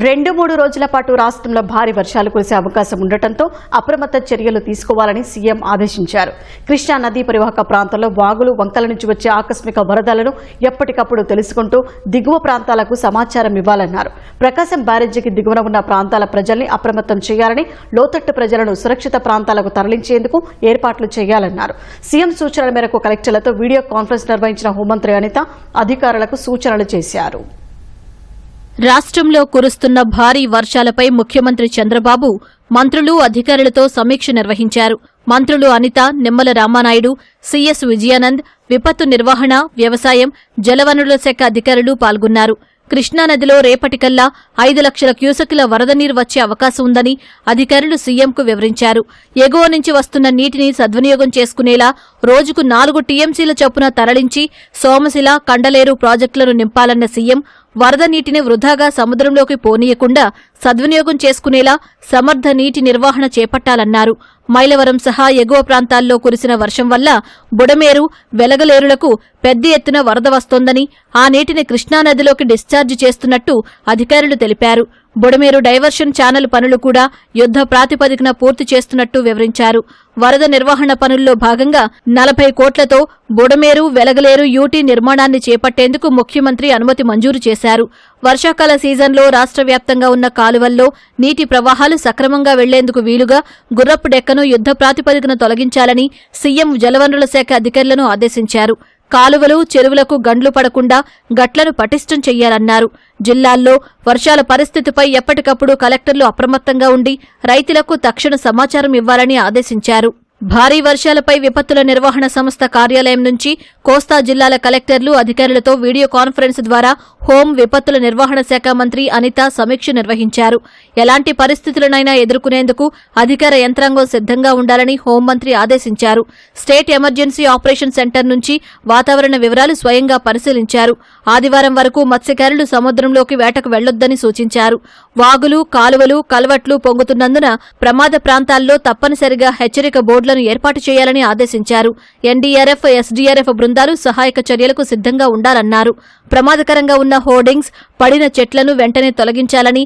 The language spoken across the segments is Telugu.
రెండు మూడు రోజుల పాటు రాష్ట్రంలో భారీ వర్షాలు కురిసే అవకాశం ఉండటంతో అప్రమత్త చర్యలు తీసుకోవాలని సీఎం ఆదేశించారు. కృష్ణా నదీ పరివాహక ప్రాంతంలో వాగులు వంకల నుంచి వచ్చే ఆకస్మిక వరదలను ఎప్పటికప్పుడు తెలుసుకుంటూ దిగువ ప్రాంతాలకు సమాచారం ఇవ్వాలన్నారు. ప్రకాశం బ్యారేజీకి దిగువన ఉన్న ప్రాంతాల ప్రజల్ని అప్రమత్తం చేయాలని లోతట్టు ప్రజలను సురక్షిత ప్రాంతాలకు తరలించేందుకు ఏర్పాట్లు చేయాలన్నారు. సీఎం సూచనల మేరకు కలెక్టర్లతో వీడియో కాన్ఫరెన్స్ నిర్వహించిన హోంమంత్రి అనిత అధికారులకు సూచనలు చేశారు. రాష్ట్రంలో కురుస్తున్న భారీ వర్షాలపై ముఖ్యమంత్రి చంద్రబాబు మంత్రులు అధికారులతో సమీక్ష నిర్వహించారు. మంత్రులు అనిత నిమ్మల రామానాయుడు సీఎస్ విజయానంద్ విపత్తు నిర్వహణ వ్యవసాయం జలవనరుల శాఖ అధికారులు పాల్గొన్నారు. కృష్ణానదిలో రేపటికల్లా ఐదు లక్షల క్యూసెక్కుల వరద నీరు వచ్చే అవకాశం ఉందని అధికారులు సీఎంకు వివరించారు. ఎగువ నుంచి వస్తున్న నీటిని సద్వినియోగం చేసుకునేలా రోజుకు నాలుగు టీఎంసీల చొప్పున తరలించి సోమశిల కండలేరు ప్రాజెక్టులను నింపాలన్న సీఎం వరద నీటిని వృధాగా సముద్రంలోకి పోనీయకుండా సద్వినియోగం చేసుకునేలా సమర్థ నీటి నిర్వహణ చేపట్టాలన్నారు. మైలవరం సహా ఎగువ ప్రాంతాల్లో కురిసిన వర్షం వల్ల బుడమేరు వెలగలేరులకు పెద్ద ఎత్తున వరద వస్తోందని ఆ నీటిని కృష్ణానదిలోకి డిశ్చార్జ్ చేస్తున్నట్టు అధికారులు తెలిపారు. బుడమేరు డైవర్షన్ ఛానల్ పనులు కూడా యుద్ధ ప్రాతిపదికన పూర్తి చేస్తున్నట్టు వివరించారు. వరద నిర్వహణ పనుల్లో భాగంగా నలభై కోట్లతో బుడమేరు వెలగలేరు యూటీ నిర్మాణాన్ని చేపట్టేందుకు ముఖ్యమంత్రి అనుమతి మంజూరు చేశారు. వర్షాకాల సీజన్లో రాష్ట్ర వ్యాప్తంగా ఉన్న కాలువల్లో నీటి ప్రవాహాలు సక్రమంగా వెళ్ళేందుకు వీలుగా గుర్రపు డెక్కను యుద్ధ ప్రాతిపదికన తొలగించాలని సీఎం జలవనరుల శాఖ అధికారులను ఆదేశించారు. కాలువలు చెరువులకు గండ్లు పడకుండా గట్లను పటిష్టం చెయ్యాలన్నారు. జిల్లాల్లో వర్షాల పరిస్థితిపై ఎప్పటికప్పుడు కలెక్టర్లు అప్రమత్తంగా ఉండి రైతులకు తక్షణ సమాచారం ఇవ్వాలని ఆదేశించారు. భారీ వర్షాలపై విపత్తుల నిర్వహణ సంస్థ కార్యాలయం నుంచి కోస్తా జిల్లాల కలెక్టర్లు అధికారులతో వీడియో కాన్ఫరెన్స్ ద్వారా హోం విపత్తుల నిర్వహణ శాఖ మంత్రి అనిత సమీక్ష నిర్వహించారు. ఎలాంటి పరిస్థితులనైనా ఎదుర్కొనేందుకు అధికార యంత్రాంగం సిద్ధంగా ఉండాలని హోంమంత్రి ఆదేశించారు. స్టేట్ ఎమర్జెన్సీ ఆపరేషన్ సెంటర్ నుంచి వాతావరణ వివరాలు స్వయంగా పరిశీలించారు. ఆదివారం వరకు మత్స్యకారులు సముద్రంలోకి వేటకు వెళ్ళొద్దని సూచించారు. వాగులు కాలువలు కల్వట్లు పొంగుతున్నందున ప్రమాద ప్రాంతాల్లో తప్పనిసరిగా హెచ్చరిక బోర్డులను ఏర్పాటు చేయాలని ఆదేశించారు. ఎన్డీఆర్ఎఫ్ ఎస్డీఆర్ఎఫ్ బృందాలు సహాయక చర్యలకు సిద్ధంగా ఉండాలన్నారు. ప్రమాదకరంగా ఉన్న హోర్డింగ్స్ పడిన చెట్లను వెంటనే తొలగించాలని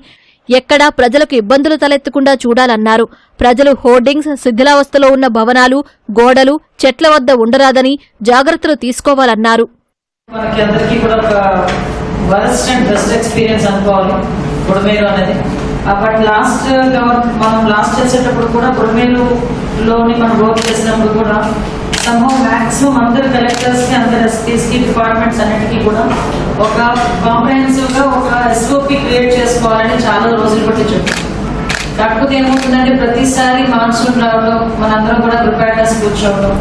ఎక్కడా ప్రజలకు ఇబ్బందులు తలెత్తకుండా చూడాలన్నారు. ప్రజలు హోర్డింగ్స్ శిథిలావస్థలో ఉన్న భవనాలు గోడలు చెట్ల వద్ద ఉండరాదని జాగ్రత్తలు తీసుకోవాలన్నారు. మనకి అందరికీ కూడా ఒక వరస్ట్ అండ్ బెస్ట్ ఎక్స్పీరియన్స్ అనుకోవాలి. అనేది. Uh, బట్ లాస్ట్ uh, మనం లాస్ట్ చేసేటప్పుడు కూడా బుడమేరులోని మనం వర్క్ చేసినప్పుడు కూడా సంభవం మ్యాక్సిమం అందరు కలెక్టర్స్కి అందరు ఎస్పీస్కి డిపార్ట్మెంట్స్ అన్నిటికీ కూడా ఒక కాంప్రహెన్సివ్గా ఒక ఎస్ఓపి క్రియేట్ చేసుకోవాలని చాలా రోజులు బట్టి చెప్పారు కాకపోతే ఏమవుతుందంటే ప్రతిసారి మాన్సూన్ రావడం మనందరం కూడా ప్రిపేర్నెస్ కూర్చోవడం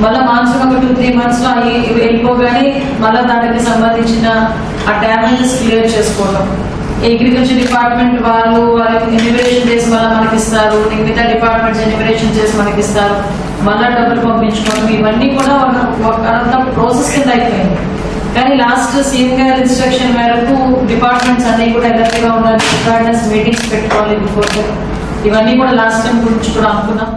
మళ్ళీ మాన్సూన్ ఒక టూ త్రీ మంత్స్లో వెళ్ళిపోగానే మళ్ళీ దానికి సంబంధించిన ఆ డ్యామేజెస్ క్లియర్ చేసుకోవడం. అగ్రికల్చర్ డిపార్ట్మెంట్ వాళ్ళు వాళ్ళకి ఎన్యూమరేషన్ చేసి మళ్ళీ మనకి ఇస్తారు మిగతా డిపార్ట్మెంట్స్ ఎన్యూమరేషన్ చేసి మనకి ఇస్తారు మళ్ళీ డబ్బులు పంపించుకోవడం ఇవన్నీ కూడా ఒక ప్రాసెస్ కింద అయిపోయింది. కానీ లాస్ట్ సీఎం గారి ఇన్స్ట్రక్షన్ మేరకు డిపార్ట్మెంట్స్ అన్ని కూడా ఎలర్ట్గా ఉండాలి ప్రిపేర్నెస్ మీటింగ్స్ పెట్టుకోవాలి బిఫోర్ ఇవన్నీ కూడా లాస్ట్ టైం గురించి కూడా అనుకున్నాం.